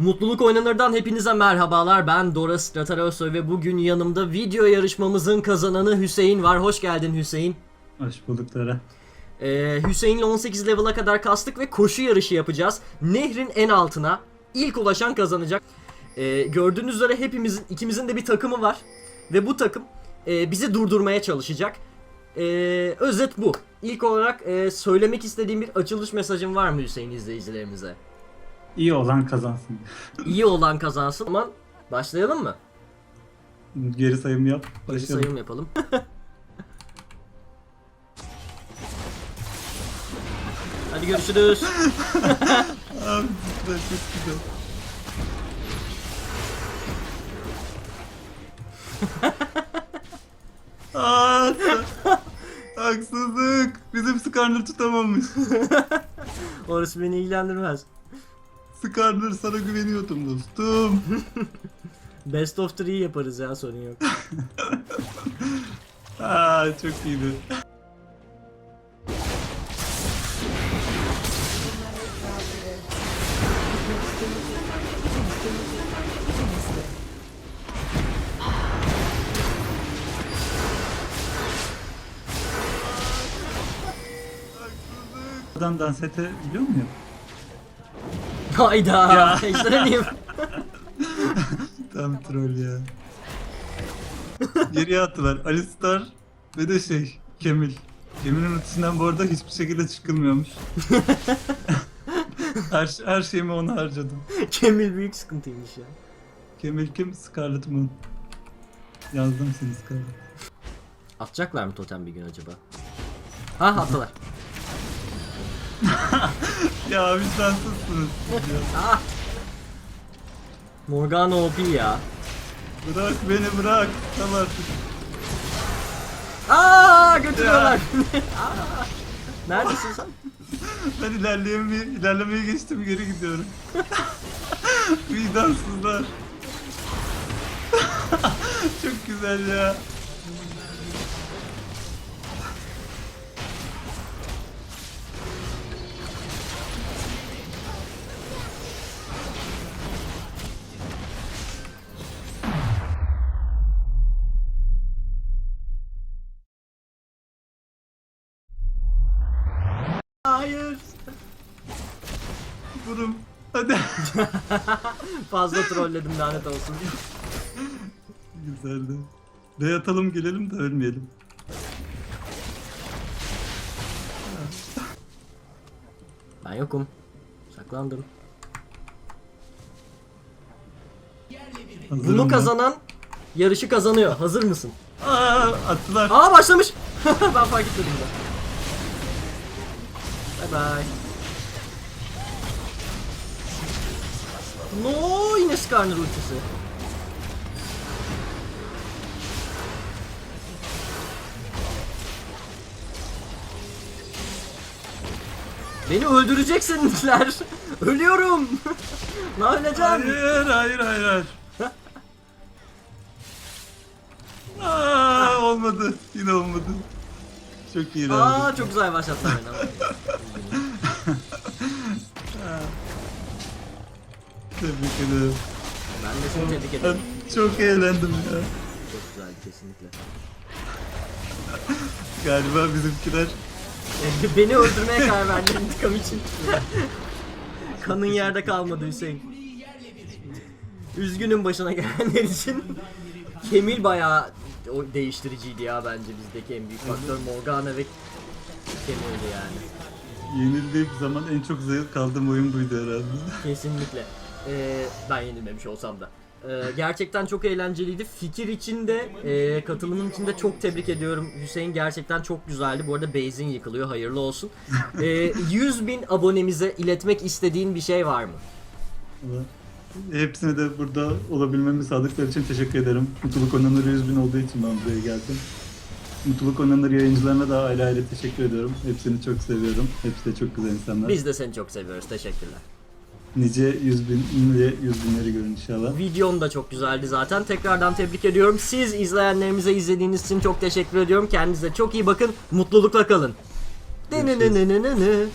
Mutluluk Oynanır'dan hepinize merhabalar. Ben Dora Stratarösoy ve bugün yanımda video yarışmamızın kazananı Hüseyin var. Hoş geldin Hüseyin. Hoş bulduk Dara. Ee, Hüseyin'le 18 level'a kadar kastık ve koşu yarışı yapacağız. Nehrin en altına ilk ulaşan kazanacak. Ee, gördüğünüz üzere hepimizin, ikimizin de bir takımı var. Ve bu takım e, bizi durdurmaya çalışacak. Ee, özet bu. İlk olarak e, söylemek istediğim bir açılış mesajın var mı Hüseyin izleyicilerimize? İyi olan kazansın. İyi olan kazansın. Aman başlayalım mı? Geri sayım yap. Geri Başlayalım. sayım yapalım. Hadi görüşürüz. Abi güzel, çok güzel. Aa, haksızlık. Bizim Skarner tutamamış. Orası beni ilgilendirmez. Skarner sana güveniyordum dostum. Best of 3 yaparız ya sorun yok. Aa, çok iyiydi. Buradan dans ete biliyor muyum? Hayda. Ya. Eşleneyim. Tam troll ya. Geriye attılar. Alistar ve de şey Kemil. Kemil'in ötesinden bu arada hiçbir şekilde çıkılmıyormuş. her, her şeyimi ona harcadım. Kemil büyük sıkıntıymış ya. Kemil kim? Scarlet Moon. Yazdım seni Scarlet. Atacaklar mı totem bir gün acaba? Ha attılar. Ya vicdansızsınız siz ya. Ah. Morgana OP ya. Bırak beni bırak. Tamam artık. Aa götürüyorlar. Aa. Neredesin sen? Ben ilerleyemeye, ilerlemeye geçtim geri gidiyorum. Vicdansızlar. Çok güzel ya. Vurum. Hadi. Fazla trolledim lanet olsun. Güzeldi. Ve yatalım gelelim de ölmeyelim. Ben yokum. Saklandım. Hazırım Bunu ben. kazanan yarışı kazanıyor. Hazır mısın? Aa, attılar. Aa başlamış. ben fark etmedim de. Bye bye. No yine Skarner ultisi. Beni öldüreceksinler. Ölüyorum. ne öleceğim? Hayır, hayır, hayır, hayır. Aa, olmadı. Yine olmadı. Çok iyi Aa çok güzel başlattılar beni Tebrik ederim. Ben de seni tebrik ederim. çok eğlendim ya. Çok güzel kesinlikle. Galiba bizimkiler Beni öldürmeye karar verdin intikam için. Kanın yerde kalmadı Hüseyin. Üzgünüm başına gelenler için. Kemil bayağı o değiştiriciydi ya bence bizdeki en büyük faktör Morgana ve Kemil'di yani. yenildiğim zaman en çok zayıf kaldığım oyun buydu herhalde. Kesinlikle. Ee, ben yenilmemiş olsam da. Ee, gerçekten çok eğlenceliydi. Fikir için de, e, katılımın için de çok tebrik ediyorum. Hüseyin gerçekten çok güzeldi. Bu arada base'in yıkılıyor. Hayırlı olsun. Ee, 100 bin abonemize iletmek istediğin bir şey var mı? Hepsine de burada olabilmemi sağladıkları için teşekkür ederim. Mutluluk Oynanır 100 bin olduğu için ben buraya geldim. Mutluluk Oynanır yayıncılarına da ayrı ayrı teşekkür ediyorum. Hepsini çok seviyorum. Hepsi de çok güzel insanlar. Biz de seni çok seviyoruz. Teşekkürler. Nice 100 bin, nice 100 binleri görün inşallah. Videon da çok güzeldi zaten. Tekrardan tebrik ediyorum. Siz izleyenlerimize izlediğiniz için çok teşekkür ediyorum. Kendinize çok iyi bakın. Mutlulukla kalın. Görüşürüz. Dınınınınını.